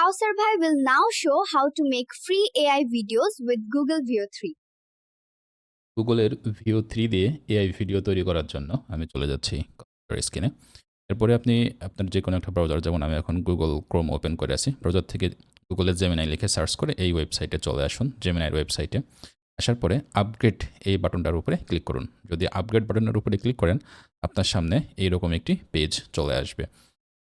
Kausar Bhai will now show how to make free AI videos with Google Veo 3. গুগলের Veo three দিয়ে AI video তৈরি করার জন্য আমি চলে যাচ্ছি কম্পিউটার স্ক্রিনে এরপরে আপনি, আপনার যে কোনো একটা ব্রাউজার যেমন আমি এখন গুগল ক্রোম ওপেন করে আছি ব্রাউজার থেকে গুগলের জেমিনাই লিখে সার্চ করে এই ওয়েবসাইটে চলে আসুন জেমিনাইয়ের ওয়েবসাইটে আসার পরে আপগ্রেড এই বাটনটার উপরে ক্লিক করুন। যদি আপগ্রেড বাটনের উপরে ক্লিক করেন, আপনার সামনে এইরকম একটি পেজ চলে আসবে।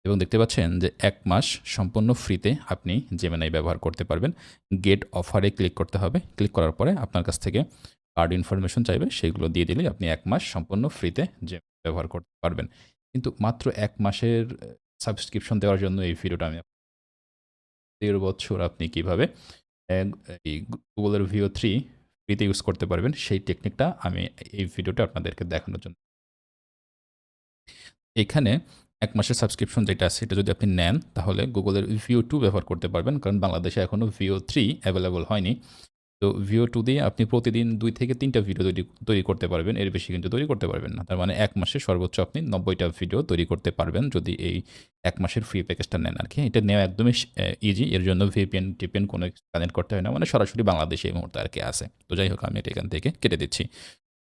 এবং দেখতে পাচ্ছেন যে এক মাস সম্পূর্ণ ফ্রিতে আপনি জেমেনাই ব্যবহার করতে পারবেন। গেট অফারে ক্লিক করতে হবে। ক্লিক করার পরে আপনার কাছ থেকে কার্ড ইনফরমেশন চাইবে, সেগুলো দিয়ে দিলেই আপনি এক মাস সম্পূর্ণ ফ্রিতে যে ব্যবহার করতে পারবেন। কিন্তু মাত্র এক মাসের সাবস্ক্রিপশন দেওয়ার জন্য এই ভিডিওটা আমি দেড় বছর আপনি কীভাবে এই গুগলের ভিও থ্রি ফ্রিতে ইউজ করতে পারবেন, সেই টেকনিকটা আমি এই ভিডিওটা আপনাদেরকে দেখানোর জন্য। এখানে এক মাসের সাবস্ক্রিপশন যেটা আছে, সেটা যদি আপনি নেন, তাহলে গুগলের ভিও টু ব্যবহার করতে পারবেন। কারণ বাংলাদেশে এখনও ভিও থ্রি অ্যাভেলেবল হয়নি। তো ভিও টু দিয়ে আপনি প্রতিদিন দুই থেকে তিনটা ভিডিও তৈরি তৈরি করতে পারবেন। এর বেশি কিন্তু তৈরি করতে পারবেন না। তার মানে এক মাসে সর্বোচ্চ আপনি নব্বইটা ভিডিও তৈরি করতে পারবেন যদি এই এক মাসের ফ্রি প্যাকেজটা নেন আর কি এটা নেওয়া একদমই ইজি এর জন্য ভিপিএন টিপিএন কোনো কানেক্ট করতে হয় না। মানে সরাসরি বাংলাদেশে এই মুহূর্তে আর কি আছে। তো যাই হোক, আমি এটা এখান থেকে কেটে দিচ্ছি।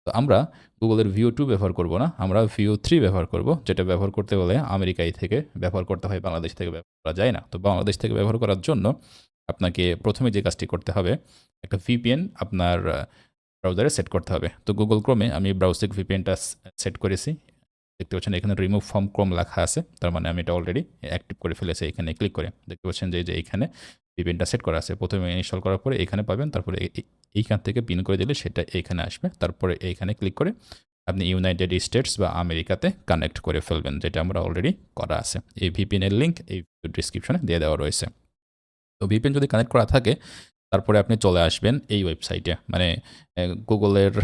তো আমরা গুগলের ভিও টু ব্যবহার করব না, আমরা ভিও থ্রি ব্যবহার করব, যেটা ব্যবহার করতে হলে আমেরিকায় থেকে ব্যবহার করতে হয়, বাংলাদেশ থেকে ব্যবহার করা যায় না। তো বাংলাদেশ থেকে ব্যবহার করার জন্য আপনাকে প্রথমে যে কাজটি করতে হবে, একটা ভিপিএন আপনার ব্রাউজারে সেট করতে হবে। তো গুগল ক্রোমে আমি ব্রাউজিক ভিপিএনটা সেট করেছি দেখতে পাচ্ছেন এখানে রিমুভ ফর্ম ক্রোম লেখা আছে, তার মানে আমি এটা অলরেডি অ্যাক্টিভ করে ফেলেছি, এখানে ক্লিক করে। দেখতে পাচ্ছেন যে এইখানে ভিপিএনটা সেট করা আছে। প্রথমে ইনস্টল করার পরে এখানে পাবেন, তারপরে এই- এই- এইখান থেকে পিন করে দিলে সেটা এইখানে আসবে। তারপরে এইখানে ক্লিক করে আপনি ইউনাইটেড স্টেটস বা আমেরিকাতে কানেক্ট করে ফেলবেন, যেটা আমরা অলরেডি করা আছে। এই ভিপিএনের লিঙ্ক এই ডিসক্রিপশনে দিয়ে দেওয়া রয়েছে। তো ভিপিএন যদি কানেক্ট করা থাকে, তারপরে আপনি চলে আসবেন এই ওয়েবসাইটে মানে গুগলের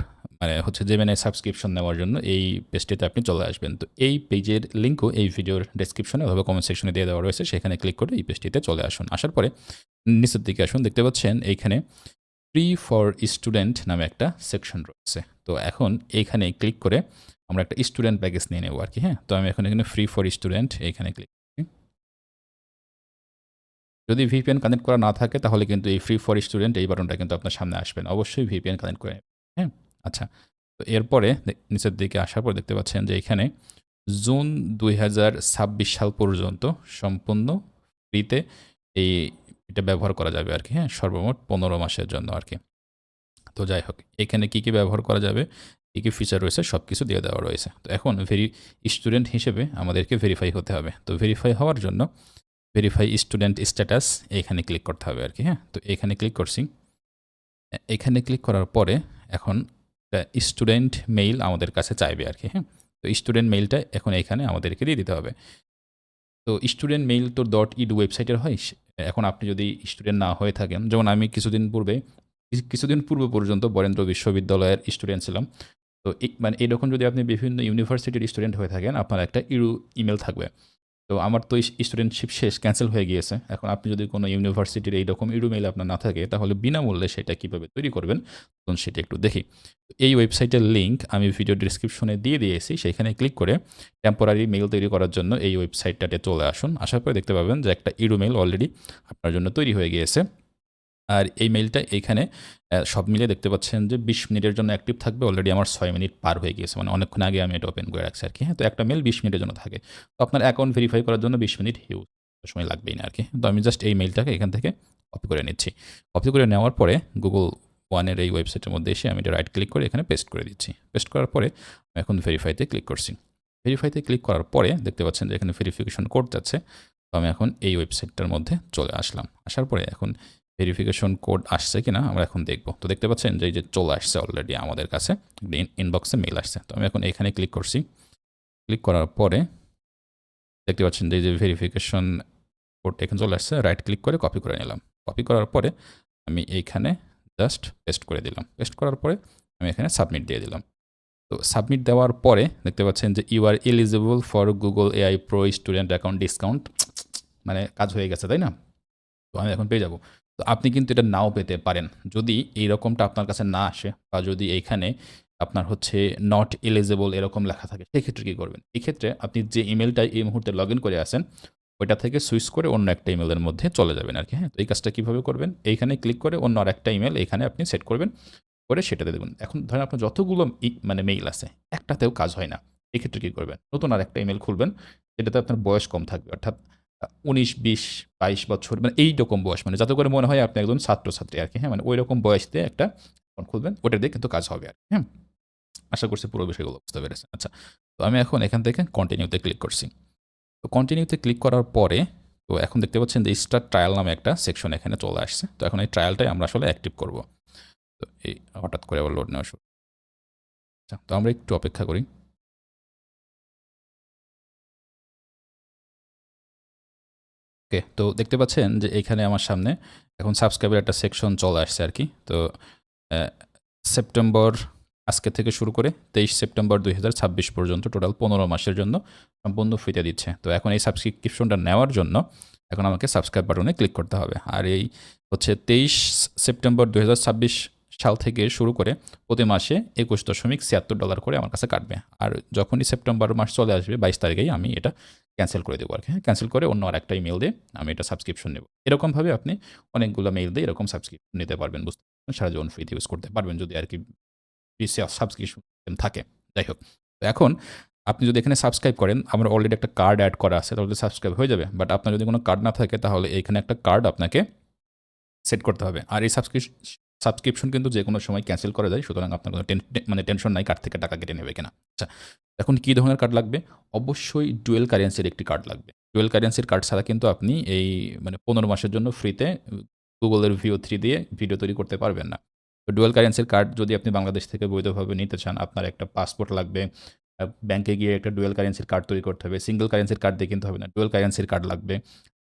মানে হচ্ছে যে জেমেনে সাবস্ক্রিপশন নেওয়ার জন্য এই পেজটিতে আপনি চলে আসবেন। তো এই পেজের লিঙ্কও এই ভিডিওর ডেসক্রিপশনে অথবা কমেন্ট সেকশনে দিয়ে দেওয়া রয়েছে। সেখানে ক্লিক করে এই পেজটিতে চলে আসুন। আসার পরে নিচের দিকে আসুন। দেখতে পাচ্ছেন এইখানে ফ্রি ফর স্টুডেন্ট নামে একটা সেকশন রয়েছে। তো এখন এইখানে ক্লিক করে আমরা একটা স্টুডেন্ট প্যাকেজ নিয়ে নেব আর কি হ্যাঁ? তো আমি এখন এখানে ফ্রি ফর স্টুডেন্ট এইখানে ক্লিক যদি ভিপিএন কানেক্ট করা না থাকে তাহলে কিন্তু এই ফ্রি ফর স্টুডেন্ট এই বাটনটা কিন্তু আপনার সামনে আসবেন অবশ্যই ভিপিএন কানেক্ট করে হ্যাঁ? আচ্ছা তো এরপরে নিচের দিকে আসার পর দেখতে পাচ্ছেন যে এখানে জুন দুই হাজার ছাব্বিশ সাল পর্যন্ত সম্পূর্ণ ফ্রিতে এই এটা ব্যবহার করা যাবে আর কি হ্যাঁ সর্বমোট পনেরো মাসের জন্য আর কি। তো যাই হোক, এখানে কী কী ব্যবহার করা যাবে, কী কী ফিচার রয়েছে সব কিছু দিয়ে দেওয়া রয়েছে। তো এখন ভেরি স্টুডেন্ট হিসেবে আমাদেরকে ভেরিফাই হতে হবে। তো ভেরিফাই হওয়ার জন্য ভেরিফাই স্টুডেন্ট স্ট্যাটাস এখানে ক্লিক করতে হবে আর কি হ্যাঁ। তো এখানে ক্লিক করছি। এখানে ক্লিক করার পরে এখন স্টুডেন্ট মেইল আমাদের কাছে চাইবে আর কি হ্যাঁ? তো স্টুডেন্ট মেইলটা এখন এখানে আমাদেরকে দিয়ে দিতে হবে। তো স্টুডেন্ট মেইল তো ডট ইড ওয়েবসাইটের হয়, এখন আপনি যদি স্টুডেন্ট না হয়ে থাকেন, যেমন আমি কিছুদিন পূর্বে কিছু- কিছুদিন পূর্ব পর্যন্ত বরেন্দ্র বিশ্ববিদ্যালয়ের স্টুডেন্ট ছিলাম, তো মানে এরকম যদি আপনি বিভিন্ন ইউনিভার্সিটির স্টুডেন্ট হয়ে থাকেন, আপনার একটা ইউ ইমেল থাকবে। তো আমার তো স্টুডেন্টশিপ শেষ ক্যান্সেল হয়ে গিয়েছে। এখন আপনি যদি কোনো ইউনিভার্সিটির এইরকম ইডুমেইল আপনার না থাকে, তাহলে বিনামূল্যে সেটা কীভাবে তৈরি করবেন তখন সেটা একটু দেখি। এই ওয়েবসাইটের লিঙ্ক আমি ভিডিও ডিসক্রিপশনে দিয়ে দিয়েছি, সেখানে ক্লিক করে টেম্পোরারি মেল তৈরি করার জন্য এই ওয়েবসাইটটাতে চলে আসুন। আশা করে দেখতে পাবেন যে একটা ইডুমেইল অলরেডি আপনার জন্য তৈরি হয়ে গিয়েছে। আর এই মেইলটা এইখানে সব মিলিয়ে দেখতে পাচ্ছেন যে বিশ মিনিটের জন্য অ্যাক্টিভ থাকবে অলরেডি আমার ছয় মিনিট পার হয়ে গিয়েছে। মানে অনেকক্ষণ আগে আমি এটা ওপেন করে রাখছি আর কি। হ্যাঁ তো একটা মেল বিশ মিনিটের জন্য থাকে। তো আপনার অ্যাকাউন্ট ভেরিফাই করার জন্য বিশ মিনিট হিউজ সময় লাগবেই না আর কি। তো আমি জাস্ট এই মেইলটাকে এখান থেকে কপি করে নিচ্ছি। কপি করে নেওয়ার পরে গুগল ওয়ানের এই ওয়েবসাইটের মধ্যে এসে আমি এটা রাইট ক্লিক করে এখানে পেস্ট করে দিচ্ছি। পেস্ট করার পরে আমি এখন ভেরিফাইতে ক্লিক করছি। ভেরিফাইতে ক্লিক করার পরে দেখতে পাচ্ছেন যে এখানে ভেরিফিকেশন কোড যাচ্ছে। তো আমি এখন এই ওয়েবসাইটটার মধ্যে চলে আসলাম। আসার পরে এখন ভেরিফিকেশন কোড আসছে কি না আমরা এখন দেখব। তো দেখতে পাচ্ছেন যে যে চলে আসছে অলরেডি আমাদের কাছে ইনবক্সে মেল আসছে। তো আমি এখন এখানে ক্লিক করছি। ক্লিক করার পরে দেখতে পাচ্ছেন যে যে ভেরিফিকেশন কোড এখানে চলে আসছে রাইট ক্লিক করে কপি করে নিলাম। কপি করার পরে আমি এইখানে জাস্ট পেস্ট করে দিলাম। পেস্ট করার পরে আমি এখানে সাবমিট দিয়ে দিলাম। তো সাবমিট দেওয়ার পরে দেখতে পাচ্ছেন যে you are eligible for Google AI pro student account discount মানে কাজ হয়ে গেছে, তাই না? তো আমি এখন পেয়ে যাব। তো আপনি কিন্তু এটা নাও পেতে পারেন। যদি এই রকমটা আপনার কাছে না আসে বা যদি এইখানে আপনার হচ্ছে নট এলিজেবল এরকম লেখা থাকে, সেক্ষেত্রে কী করবেন? এক্ষেত্রে আপনি যে ইমেলটা এই মুহূর্তে লগ ইন করে আসেন ওইটা থেকে সুইচ করে অন্য একটা ইমেলের মধ্যে চলে যাবেন আর কি হ্যাঁ? তো এই কাজটা কীভাবে করবেন? এইখানে ক্লিক করে অন্য আর একটা ইমেল এখানে আপনি সেট করবেন, করে সেটাতে দেবেন এখন ধরেন আপনার যতগুলো মানে মেইল আছে, একটাতেও কাজ হয় না, এক্ষেত্রে কী করবেন? নতুন আর একটা ইমেল খুলবেন যেটাতে আপনার বয়স কম থাকবে, অর্থাৎ উনিশ, বিশ, বাইশ বছর মানে এই রকম বয়স মানে যাতে করে মনে হয় আপনি একজন ছাত্রছাত্রী আর কি হ্যাঁ মানে ওই রকম বয়স দিয়ে একটা অ্যাকাউন্ট খুলবেন ওটা দিয়ে কিন্তু কাজ হবে আর হ্যাঁ। আশা করছি পুরো বিষয়গুলো বুঝতে পেরেছেন। আচ্ছা তো আমি এখন এখান থেকে কন্টিনিউতে ক্লিক করছি। তো কন্টিনিউতে ক্লিক করার পরে, তো এখন দেখতে পাচ্ছেন যে স্টার ট্রায়াল নামে একটা সেকশন এখানে চলে আসছে। তো এখন এই ট্রায়ালটাই আমরা আসলে অ্যাক্টিভ করব। তো এই হঠাৎ করে আবার লোড নেওয়া শুরু। আচ্ছা তো আমরা একটু অপেক্ষা করি। ওকে, তো দেখতে পাচ্ছেন যে এখানে আমার সামনে এখন সাবস্ক্রাইবের একটা সেকশন চলে আসছে আর কি। তো সেপ্টেম্বর আজকে থেকে শুরু করে তেইশ সেপ্টেম্বর দুই হাজার ছাব্বিশ পর্যন্ত টোটাল পনেরো মাসের জন্য সম্পূর্ণ ফ্রিতে দিচ্ছে। তো এখন এই সাবস্ক্রিপশনটা নেওয়ার জন্য এখন আমাকে সাবস্ক্রাইব বাটনে ক্লিক করতে হবে। আর এই হচ্ছে তেইশ সেপ্টেম্বর দুই হাজার ছাব্বিশ সাল থেকে শুরু করে প্রতি মাসে একুশ দশমিক ছিয়াত্তর ডলার করে আমার কাছে কাটবে। আর যখনই সেপ্টেম্বর মাস চলে আসবে বাইশ তারিখেই আমি এটা ক্যান্সেল করে দেবো আর কি হ্যাঁ ক্যান্সেল করে অন্য আর একটা ইমেল দিয়ে আমি এটা সাবস্ক্রিপশন নেব। এরকমভাবে আপনি অনেকগুলো মেইল দিয়ে এরকম সাবস্ক্রিপশন নিতে পারবেন, বুঝতে পারবেন সারা জীবন ফ্রিতে ইউজ করতে পারবেন যদি আর কি সাবস্ক্রিপশন থাকে। যাই হোক এখন আপনি যদি এখানে সাবস্ক্রাইব করেন, আমার অলরেডি একটা কার্ড অ্যাড করা আছে, তাহলে সাবস্ক্রাইব হয়ে যাবে। বাট আপনার যদি কোনো কার্ড না থাকে, তাহলে এখানে একটা কার্ড আপনাকে সেট করতে হবে। আর এই সাবস্ক্রিপশন সাবস্ক্রিপশন কিন্তু যে কোনো সময় ক্যান্সেল করা যায়, সুতরাং আপনার কোনো মানে টেনশন নাই কার্ড থেকে টাকা কেটে নেবে কিনা। আচ্ছা এখন কী ধরনের কার্ড লাগবে? অবশ্যই ডুয়েল কারেন্সির একটি কার্ড লাগবে। ডুয়েল কারেন্সির কার্ড ছাড়া কিন্তু আপনি এই মানে পনেরো মাসের জন্য ফ্রিতে গুগলের ভিও থ্রি দিয়ে ভিডিও তৈরি করতে পারবেন না। তো ডুয়েল কারেন্সির কার্ড যদি আপনি বাংলাদেশ থেকে বৈধভাবে নিতে চান, আপনার একটা পাসপোর্ট লাগবে ব্যাংকে গিয়ে একটা ডুয়েল কারেন্সির কার্ড তৈরি করতে হবে সিঙ্গেল কারেন্সির কার্ড দিয়ে কিনতে হবে না ডুয়েল কারেন্সির কার্ড লাগবে।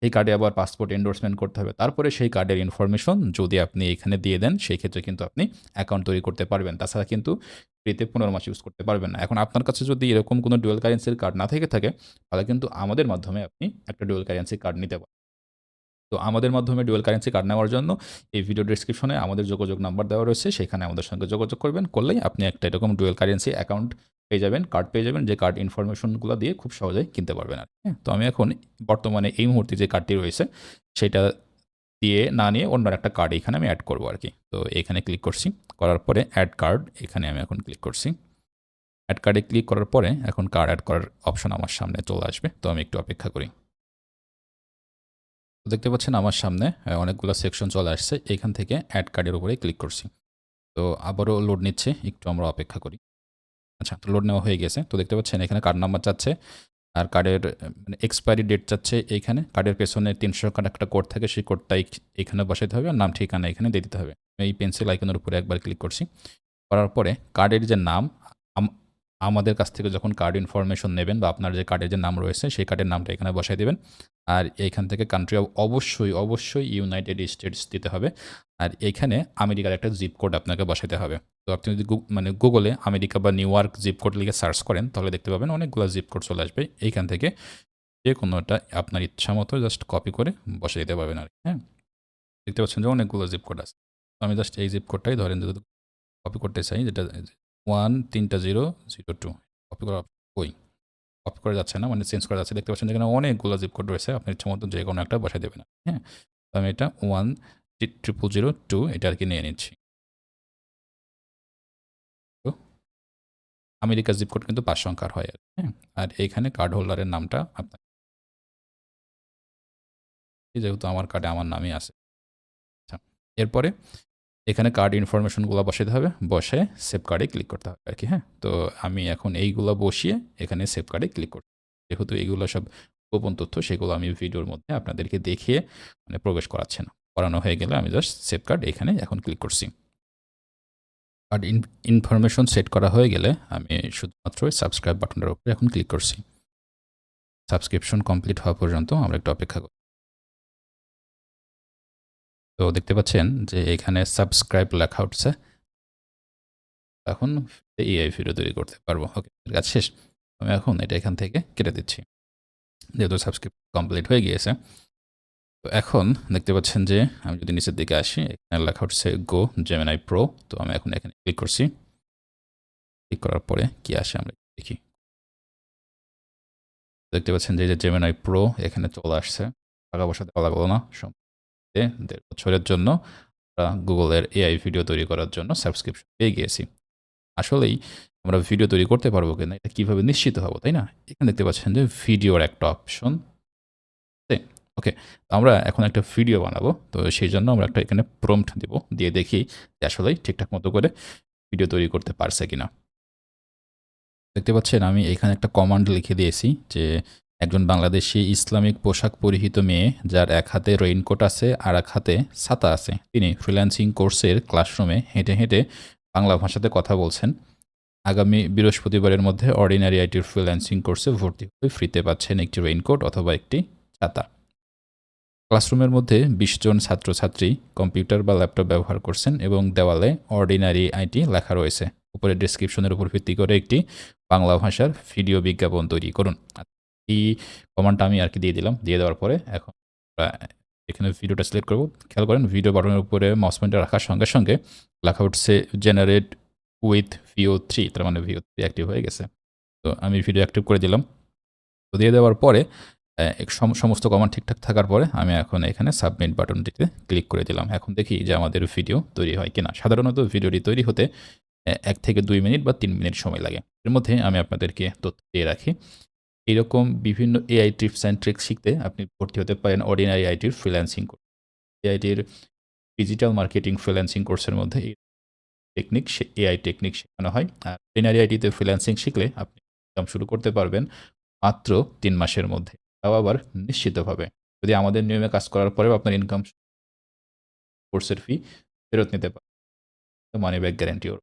এই কার্ডে আবার পাসপোর্ট এন্ডোর্সমেন্ট করতে হবে। তারপরে সেই কার্ডের ইনফরমেশন যদি আপনি এখানে দিয়ে দেন, সেই ক্ষেত্রে কিন্তু আপনি অ্যাকাউন্ট তৈরি করতে পারবেন। তাছাড়া কিন্তু ফ্রিতে পনেরো মাস ইউজ করতে পারবেন না। এখন আপনার কাছে যদি এরকম কোনো ডুয়েল কারেন্সির কার্ড না থেকে থাকে, তাহলে কিন্তু আমাদের মাধ্যমে আপনি একটা ডুয়েল কারেন্সি কার্ড নিতে পারেন। তো আমাদের মাধ্যমে ডুয়েল কারেন্সি কার্ড নেওয়ার জন্য এই ভিডিও ডিসক্রিপশনে আমাদের যোগাযোগ নাম্বার দেওয়া রয়েছে, সেখানে আমাদের সঙ্গে যোগাযোগ করবেন। করলেই আপনি একটা এরকম ডুয়েল কারেন্সি অ্যাকাউন্ট পেয়ে যাবেন কার্ড পেয়ে যাবেন, যে কার্ড ইনফরমেশনগুলো দিয়ে খুব সহজেই কিনতে পারবেন আর। হ্যাঁ তো আমি এখন বর্তমানে এই মুহূর্তে যে কার্ডটি রয়েছে, সেটা দিয়ে না নিয়ে অন্য একটা কার্ড এখানে আমি অ্যাড করব আর কি। তো এখানে ক্লিক করছি। করার পরে অ্যাড কার্ড এখানে আমি এখন ক্লিক করছি। অ্যাড কার্ডে ক্লিক করার পরে এখন কার্ড অ্যাড করার অপশন আমার সামনে চলে আসবে, তো আমি একটু অপেক্ষা করি। দেখতে পাচ্ছেন আমার সামনে অনেকগুলো সেকশন চলে আসছে, এখান থেকে অ্যাড কার্ডের উপরে ক্লিক করছি। তো আবারও লোড নিচ্ছে, একটু আমরা অপেক্ষা করি। আচ্ছা তো লোড নেওয়া হয়ে গেছে, তো দেখতে পাচ্ছেন এখানে কার্ড নাম্বার চাচ্ছে। আর কার্ডের মানে এক্সপায়ারি ডেট চাচ্ছে এইখানে। কার্ডের পেছনে তিনশো কার্ড একটা কোড থাকে, সেই কোডটা এখানে বসাতে হবে আর নাম ঠিকানা এখানে দিয়ে দিতে হবে। এই পেন্সিল আইকনের উপরে একবার ক্লিক করছি। করার পরে কার্ডের যে নাম আমাদের কাছ থেকে যখন কার্ড ইনফরমেশন নেবেন বা আপনার যে কার্ডের যে নাম রয়েছে, সেই কার্ডের নামটা এখানে বসাই দেবেন। আর এইখান থেকে কান্ট্রি অবশ্যই অবশ্যই ইউনাইটেড স্টেটস দিতে হবে। আর এখানে আমেরিকার একটা জিপ কোড আপনাকে বসাতে হবে। তো আপনি যদি মানে গুগলে আমেরিকা বা নিউ ইয়র্ক জিপ কোড লিখে সার্চ করেন, তাহলে দেখতে পাবেন অনেকগুলো জিপ কোড চলে আসবে। এইখান থেকে যে কোনোটা আপনার ইচ্ছা মতো জাস্ট কপি করে বসে দিতে পারবেন আর হ্যাঁ? দেখতে পাচ্ছেন যে অনেকগুলো জিপ কোড আছে। আমি জাস্ট এই জিপ কোডটাই ধরেন যদি কপি করতে চাই, যেটা ওয়ান তিনটা জিরো জিরো টু কপি করা ওই কপি করা যাচ্ছে না মানে চেঞ্জ করা যাচ্ছে। দেখতে পাচ্ছেন যেখানে অনেকগুলো জিপ কোড রয়েছে আপনার ইচ্ছা মতো যে কোনো একটা বসাই দেবেন। হ্যাঁ তো আমি এটা ওয়ান ট্রিপল জিরো টু এটা আর কি নিয়ে নিচ্ছি। আমেরিকার জিপ কোড কিন্তু পাঁচ সংখ্যার হয় আর হ্যাঁ। আর এইখানে কার্ড হোল্ডারের নামটা আপনার। যেহেতু আমার কার্ডে আমার নামই আছে। আচ্ছা এরপরে এখানে কার্ড ইনফরমেশনগুলো বসাতে হবে। বসে সেভ কার্ডে ক্লিক করতে হবে আর কি হ্যাঁ? তো আমি এখন এইগুলো বসিয়ে এখানে সেভ কার্ডে ক্লিক করব যেহেতু এইগুলো সব গোপন তথ্য, সেগুলো আমি ভিডিওর মধ্যে আপনাদেরকে দেখিয়ে মানে প্রবেশ করাচ্ছে না। করানো হয়ে গেলে আমি জাস্ট সেভ কার্ড এখানে এখন ক্লিক করছি। কার্ড ইনফরমেশন সেট করা হয়ে গেলে আমি শুধুমাত্র সাবস্ক্রাইব বাটনটার উপরে এখন ক্লিক করছি। সাবস্ক্রিপশন কমপ্লিট হওয়া পর্যন্ত আমরা একটু অপেক্ষা করি। তো দেখতে পাচ্ছেন যে এখানে সাবস্ক্রাইব লেখা উঠছে। এখন এআই ভিডিও তৈরি করতে পারব। ওকে কাজ শেষ। আমি এখন এটা এখান থেকে কেটে দিচ্ছি। যেহেতু সাবস্ক্রাইব কমপ্লিট হয়ে গিয়েছে। তো এখন দেখতে পাচ্ছেন যে আমি যদি নিচের দিকে আসি, এখানে লেখা উঠছে গো জেমিনাই প্রো তো আমি এখন এখানে ক্লিক করছি। ক্লিক করার পরে কি আসে আমরা দেখি। দেখতে পাচ্ছেন যে যে জেমিনাই প্রো এখানে চলে আসছে। টাকা পয়সা দেওয়া লাগল না দেড় বছরের জন্য আমরা গুগলের এআই ভিডিও তৈরি করার জন্য সাবস্ক্রিপশন পেয়ে গিয়েছি। আসলেই আমরা ভিডিও তৈরি করতে পারব কিনা এটা কীভাবে নিশ্চিত হব, তাই না? এখানে দেখতে পাচ্ছেন যে ভিডিওর একটা অপশন ওকে আমরা এখন একটা ভিডিও বানাবো, তো সেই জন্য আমরা একটা এখানে প্রম্পট দিব, দিয়ে দেখি যে আসলেই ঠিকঠাক মতো করে ভিডিও তৈরি করতে পারছে কিনা। দেখতে পাচ্ছেন আমি এখানে একটা কমান্ড লিখে দিয়েছি যে একজন বাংলাদেশি ইসলামিক পোশাক পরিহিত মেয়ে, যার এক হাতে রেইনকোট আছে আর এক হাতে ছাতা আছে। তিনি ফ্রিল্যান্সিং কোর্সের ক্লাসরুমে হেঁটে হেঁটে বাংলা ভাষাতে কথা বলছেন। আগামী বৃহস্পতিবারের মধ্যে অর্ডিনারি আইটির ফ্রিল্যান্সিং কোর্সে ভর্তি হয়ে ফ্রিতে পাচ্ছেন একটি রেইনকোট অথবা একটি ছাতা। ক্লাসরুমের মধ্যে বিশ জন ছাত্রছাত্রী কম্পিউটার বা ল্যাপটপ ব্যবহার করছেন এবং দেওয়ালে অর্ডিনারি আইটি লেখা রয়েছে। উপরে ডিসক্রিপশনের উপর ভিত্তি করে একটি বাংলা ভাষার ভিডিও বিজ্ঞাপন তৈরি করুন। এই কমান্ডটা আমি আর কি দিয়ে দিলাম। দিয়ে দেওয়ার পরে এখন এখানে ভিডিওটা সিলেক্ট করব। খেয়াল করেন ভিডিও বাটনের উপরে মাউস রাখার সঙ্গে সঙ্গে লেখা উঠছে জেনারেট উইথ ভিও থ্রি তার মানে ভিও থ্রি অ্যাক্টিভ হয়ে গেছে। তো আমি ভিডিও অ্যাক্টিভ করে দিলাম। তো দিয়ে দেওয়ার পরে সমস্ত কমান্ড ঠিকঠাক থাকার পরে আমি এখন এখানে সাবমিট বাটনটিতে ক্লিক করে দিলাম। এখন দেখি যে আমাদের ভিডিও তৈরি হয় কিনা। সাধারণত ভিডিওটি তৈরি হতে এক থেকে দুই মিনিট বা তিন মিনিট সময় লাগে। এর মধ্যে আমি আপনাদেরকে তথ্য দিয়ে রাখি। এরকম বিভিন্ন এআই টিপস অ্যান্ড ট্রিক্স শিখতে আপনি ভর্তি হতে পারেন অর্ডিনারি আইটির ফ্রিল্যান্সিং কোর্স এআইটির ডিজিটাল মার্কেটিং ফ্রিল্যান্সিং কোর্সের মধ্যে এই টেকনিক এআই টেকনিক শেখানো হয়। আর অর্ডিনারি আইটিতে ফ্রিল্যান্সিং শিখলে আপনি কাম শুরু করতে পারবেন মাত্র তিন মাসের মধ্যে। তাও আবার নিশ্চিতভাবে। যদি আমাদের নিয়মে কাজ করার পরেও আপনার ইনকাম কোর্সের ফি ফেরত নিতে পারেন মানি ব্যাক গ্যারান্টি ওর।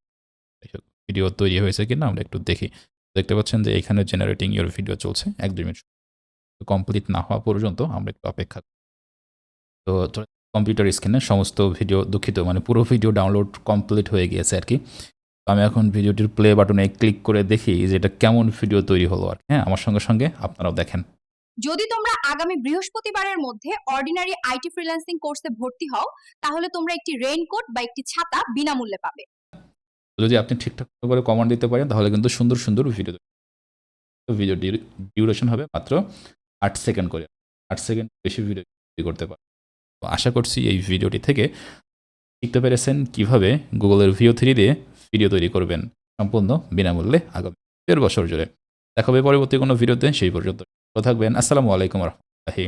ভিডিও তৈরি হয়েছে কিনা আমরা একটু দেখি। দেখতে পাচ্ছেন যে এখানে জেনারেটিং ইউর ভিডিও চলছে, এক দুই মিনিট। কমপ্লিট না হওয়া পর্যন্ত আমরা একটু অপেক্ষা। তো কম্পিউটার স্ক্রিনে সমস্ত ভিডিও দুঃখিত মানে পুরো ভিডিও ডাউনলোড কমপ্লিট হয়ে গিয়েছে আর কি। আমি এখন ভিডিওটির প্লে বাটনে ক্লিক করে দেখি যে এটা কেমন ভিডিও তৈরি হলো আর হ্যাঁ আমার সঙ্গে সঙ্গে আপনারাও দেখেন। যদি তোমরা আগামী বৃহস্পতিবারের মধ্যে অর্ডিনারি আইটি ফ্রিল্যান্সিং কোর্সে ভর্তি হও, তাহলে তোমরা একটি রেইনকোট বা একটি ছাতা বিনামূল্যে পাবে। যদি আপনি ঠিকঠাক করে কমান্ড দিতে পারেন, তাহলে কিন্তু সুন্দর সুন্দর ভিডিও ভিডিও ডিউরেশন হবে মাত্র আট সেকেন্ড করে। আট সেকেন্ড বেশি ভিডিও করতে পারেন তো আশা করছি এই ভিডিওটি থেকে শিখতে পেরেছেন কীভাবে গুগলের ভিও থ্রি দিয়ে ভিডিও তৈরি করবেন। সম্পূর্ণ বিনামূল্যে আগামী দেড় বছর জুড়ে। দেখা হবে পরবর্তী কোনো ভিডিওতে সেই পর্যন্ত থাকবেন। আসসালামু আলাইকুম রহমতুল্লাহি।